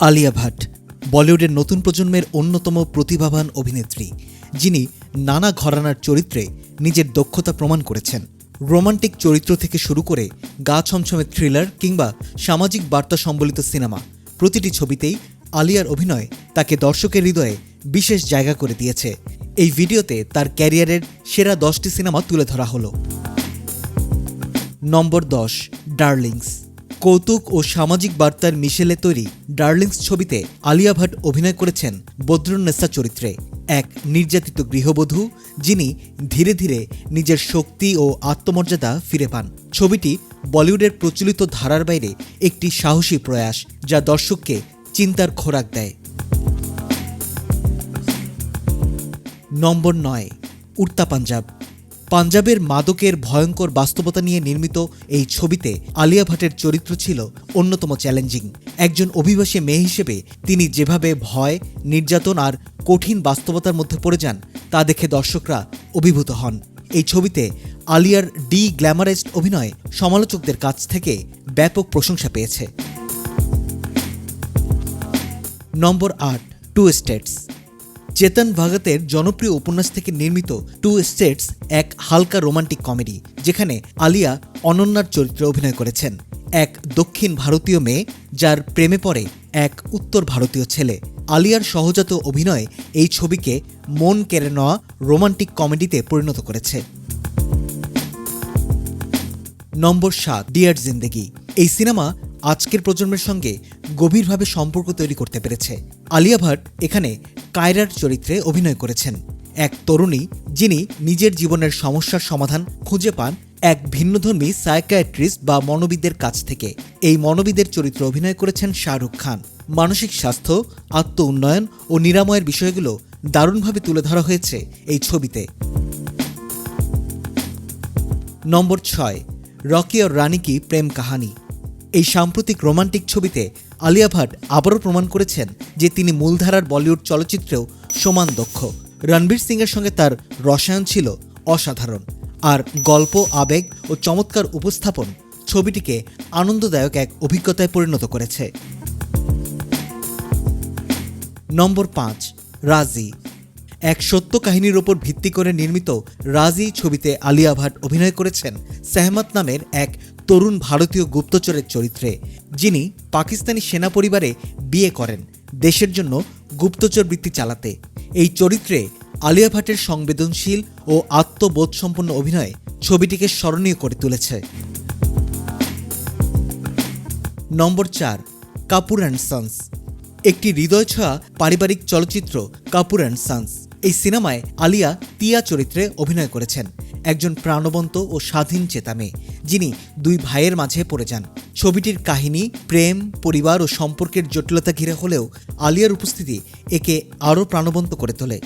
আলিয়া ভাট, বলিউডের নতুন প্রজন্মের অন্যতম প্রতিভাবান অভিনেত্রী, যিনি নানা ঘরানার চরিত্রে নিজের দক্ষতা প্রমাণ করেছেন। রোমান্টিক চরিত্র থেকে শুরু করে গা ছমছমে থ্রিলার কিংবা সামাজিক বার্তা সম্বলিত সিনেমা, প্রতিটি ছবিতেই আলিয়ার অভিনয় তাকে দর্শকের হৃদয়ে বিশেষ জায়গা করে দিয়েছে। এই ভিডিওতে তার ক্যারিয়ারের সেরা দশটি সিনেমা তুলে ধরা হলো। নম্বর দশ, ডার্লিংস। কৌতুক ও সামাজিক বার্তার মিশেলে তৈরি ডার্লিংস ছবিতে আলিয়া ভাট অভিনয় করেছেন বদ্রুন্নেসা চরিত্রে। এক নির্যাতিত গৃহবধূ, যিনি ধীরে ধীরে নিজের শক্তি ও আত্মমর্যাদা ফিরে পান। ছবিটি বলিউডের প্রচলিত ধারার বাইরে একটি সাহসী প্রয়াস, যা দর্শককে চিন্তার খোরাক দেয়। নম্বর নয়, উড়তা পাঞ্জাব। পাঞ্জাবের মাদকের ভয়ঙ্কর বাস্তবতা নিয়ে নির্মিত এই ছবিতে আলিয়া ভাটের চরিত্র ছিল অন্যতম চ্যালেঞ্জিং। একজন অভিবাসী মেয়ে হিসেবে তিনি যেভাবে ভয়, নির্যাতন আর কঠিন বাস্তবতার মধ্যে পড়ে যান, তা দেখে দর্শকরা অভিভূত হন। এই ছবিতে আলিয়ার ডি গ্ল্যামারাইজড অভিনয় সমালোচকদের কাছ থেকে ব্যাপক প্রশংসা পেয়েছে। নম্বর আট, টু স্টেটস। চেতন ভগতের জনপ্রিয় উপন্যাস থেকে নির্মিত টু স্টেটস এক হালকা রোমান্টিক কমেডি, যেখানে আলিয়া অনন্যার চরিত্রে অভিনয় করেছেন। এক দক্ষিণ ভারতীয় মেয়ে, যার প্রেমে পড়ে এক উত্তর ভারতীয় ছেলে। আলিয়ার সহজাত অভিনয় এই ছবিকে মন কেড়ে নেওয়া রোমান্টিক কমেডিতে পরিণত করেছে। নম্বর সাত, ডিয়ার জিন্দেগি। এই সিনেমা আজকের প্রজন্মের সঙ্গে গভীরভাবে সম্পর্ক তৈরি করতে পেরেছে। আলিয়া ভাট এখানে কায়রার চরিত্রে অভিনয় করেছেন। এক তরুণী, যিনি নিজের জীবনের সমস্যার সমাধান খুঁজে পান এক ভিন্নধর্মী সাইকায়াট্রিস্ট বা মনোবিদদের কাছ থেকে। এই মনোবিদের চরিত্রে অভিনয় করেছেন শাহরুখ খান। মানসিক স্বাস্থ্য আত্ম উন্নয়ন ও নিরাময়ের বিষয়গুলো দারুণভাবে তুলে ধরা হয়েছে এই ছবিতে। নম্বর ছয়, রকি ও রানী কি প্রেম কাহানি। এই সাম্প্রতিক রোমান্টিক ছবিতে আলিয়া ভাট আবারও প্রমাণ করেছেন যে তিনি মূলধারার বলিউড চলচ্চিত্রেও সমান দক্ষ। রণবীর সিংয়ের সঙ্গে তার রসায়ন ছিল অসাধারণ। আর গল্প, আবেগ ও চমৎকার উপস্থাপন ছবিটিকে আনন্দদায়ক এক অভিজ্ঞতায় পরিণত করেছে। নম্বর পাঁচ, রাজি। এক সত্য কাহিনীর ওপর ভিত্তি করে নির্মিত রাজি ছবিতে আলিয়া ভাট অভিনয় করেছেন সেহমত নামের এক তরুণ ভারতীয় গুপ্তচরের চরিত্রে, যিনি পাকিস্তানি সেনা পরিবারে বিয়ে করেন, দেশের জন্য গুপ্তচর বৃত্তি চালাতে। এই চরিত্রে আলিয়া ভাটের সংবেদনশীল ও আত্মবোধসম্পন্ন অভিনয় ছবিটিকে স্মরণীয় করে তুলেছে। নম্বর চার, কাপুর অ্যান্ড সন্স। একটি হৃদয় ছোঁয়া পারিবারিক চলচ্চিত্র কাপুর অ্যান্ড সান্স। এই সিনেমায় আলিয়া তিয়া চরিত্রে অভিনয় করেছেন। একজন প্রাণবন্ত ও স্বাধীন চেতা মেয়ে, যিনি দুই ভাইয়ের মাঝে পড়ে যান। ছবিটির কাহিনী, প্রেম, পরিবার ও সম্পর্কের জটিলতা ঘিরে হলেও আলিয়ার উপস্থিতি একে আরও প্রাণবন্ত করে তোলে।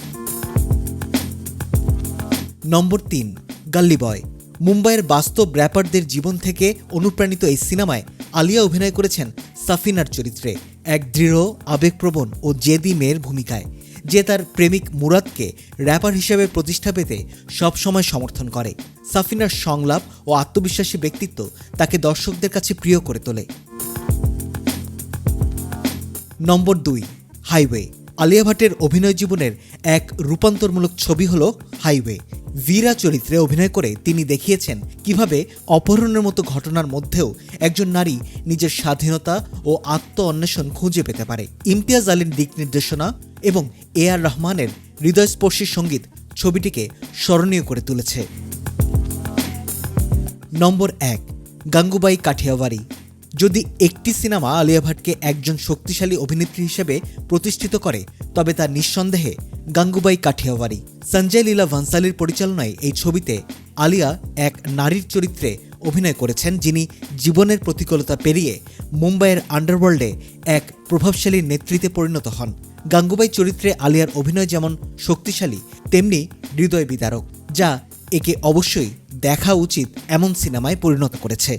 নম্বর তিন, গাল্লি বয়। মুম্বাইয়ের বাস্তব র্যাপারদের জীবন থেকে অনুপ্রাণিত এই সিনেমায় আলিয়া অভিনয় করেছেন সাফিনার চরিত্রে, এক দৃঢ়, আবেগপ্রবণ ও জেদি মেয়ের ভূমিকায়। যে তার প্রেমিক মুরাদকে র্যাপার হিসেবে প্রতিষ্ঠা পেতে সবসময় সমর্থন করে। সাফিনার সংলাপ ও আত্মবিশ্বাসী ব্যক্তিত্ব তাকে দর্শকদের কাছে প্রিয় করে তোলে। নম্বর দুই, হাইওয়ে। আলিয়া ভাটের অভিনয় জীবনের এক রূপান্তরমূলক ছবি হল হাইওয়ে। বীরা চরিত্রে অভিনয় করে তিনি দেখিয়েছেন কীভাবে অপহরণের মতো ঘটনার মধ্যেও একজন নারী নিজের স্বাধীনতা ও আত্ম অন্বেষণ খুঁজে পেতে পারে। ইমতিয়াজ আলীর দিক নির্দেশনা এবং এ আর রহমানের হৃদয়স্পর্শী সংগীত ছবিটিকে স্মরণীয় করে তুলেছে। নম্বর এক, গাঙ্গুবাই কাঠিয়াওয়ারি যদি একটি সিনেমা আলিয়া ভাটকে একজন শক্তিশালী অভিনেত্রী হিসেবে প্রতিষ্ঠিত করে, তবে তা নিঃসন্দেহে গাঙ্গুবাই কাঠিয়াওয়ারি সঞ্জয় লীলা ভান্সালির পরিচালনায় এই ছবিতে আলিয়া এক নারীর চরিত্রে অভিনয় করেছেন, যিনি জীবনের প্রতিকূলতা পেরিয়ে মুম্বাইয়ের আন্ডারওয়ার্ল্ডে এক প্রভাবশালী নেতৃত্বে পরিণত হন। গাঙ্গুবাই চরিত্রে আলিয়ার অভিনয় যেমন শক্তিশালী, তেমনি হৃদয় বিদারক, যা একে অবশ্যই দেখা উচিত এমন সিনেমায় পরিণত করেছে।